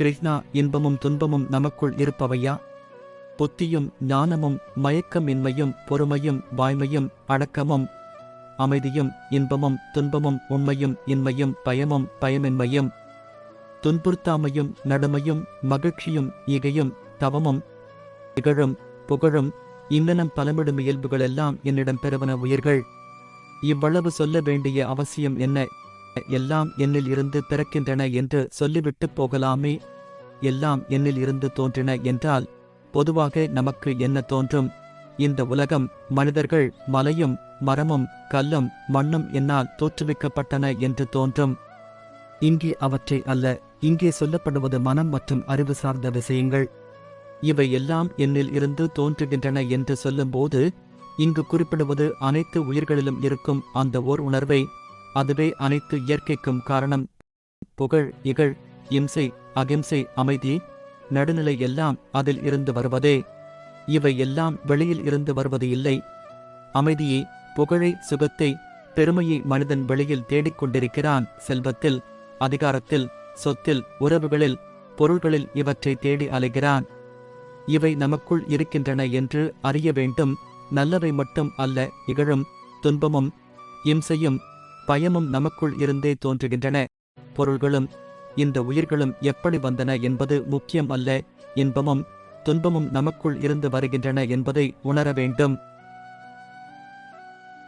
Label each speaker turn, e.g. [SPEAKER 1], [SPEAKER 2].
[SPEAKER 1] கிருஷ்ணா இன்பமும் துன்பமும் நமக்குள் இருப்பவையா? புத்தியும் ஞானமும் மயக்கமின்மையும் பொறுமையும் வாய்மையும் அடக்கமும் அமைதியும் இன்பமும் துன்பமும் உண்மையும் இன்மையும் பயமும் பயமின்மையும் துன்புறுத்தாமையும் நடுமையும் மகிழ்ச்சியும் ஈகையும் தவமும் இகழும் புகழும் இன்னனம் பலமிடும் இயல்புகளெல்லாம் என்னிடம் பெறுவன உயிர்கள். இவ்வளவு சொல்ல வேண்டிய அவசியம் என்ன? எல்லாம் என்னில் இருந்து பிறக்கின்றன என்று சொல்லிவிட்டு போகலாமே. எல்லாம் என்னில் இருந்து தோன்றின என்றால் பொதுவாக நமக்கு என்ன தோன்றும்? இந்த உலகம் மனிதர்கள் மலையும் மரமும் கல்லும் மண்ணும் என்னால் தோற்றுவிக்கப்பட்டன என்று தோன்றும். இங்கே அவற்றை அல்ல இங்கே சொல்லப்படுவது மனம் மற்றும் அறிவு சார்ந்த விஷயங்கள். இவை எல்லாம் என்னில் இருந்து தோன்றுகின்றன என்று சொல்லும்போது இங்கு குறிப்பிடுவது அனைத்து உயிர்களிலும் இருக்கும் அந்த ஓர் உணர்வை அதுவே அனைத்து இயற்கைக்கும் காரணம். புகழ் இகழ் இம்சை அகிம்சை அமைதி நடுநிலை எல்லாம் அதில் இருந்து வருவதே. இவை எல்லாம் வெளியில் இருந்து வருவது இல்லை. அமைதியை புகழை சுகத்தை பெருமையை மனிதன் வெளியில் தேடிக் கொண்டிருக்கிறான். செல்வத்தில் அதிகாரத்தில் சொத்தில் உறவுகளில் பொருள்களில் இவற்றை தேடி அலைகிறான். இவை நமக்குள் இருக்கின்றன என்று அறிய வேண்டும். நல்லவை மட்டும் அல்ல இகழும் துன்பமும் இம்சையும் பயமும் நமக்குள் இருந்தே தோன்றுகின்றன. பொருள்களும் இந்த உயிர்களும் எப்படி வந்தன என்பது முக்கியம் அல்ல இன்பமும் துன்பமும் நமக்குள் இருந்து வருகின்றன என்பதை உணர வேண்டும்.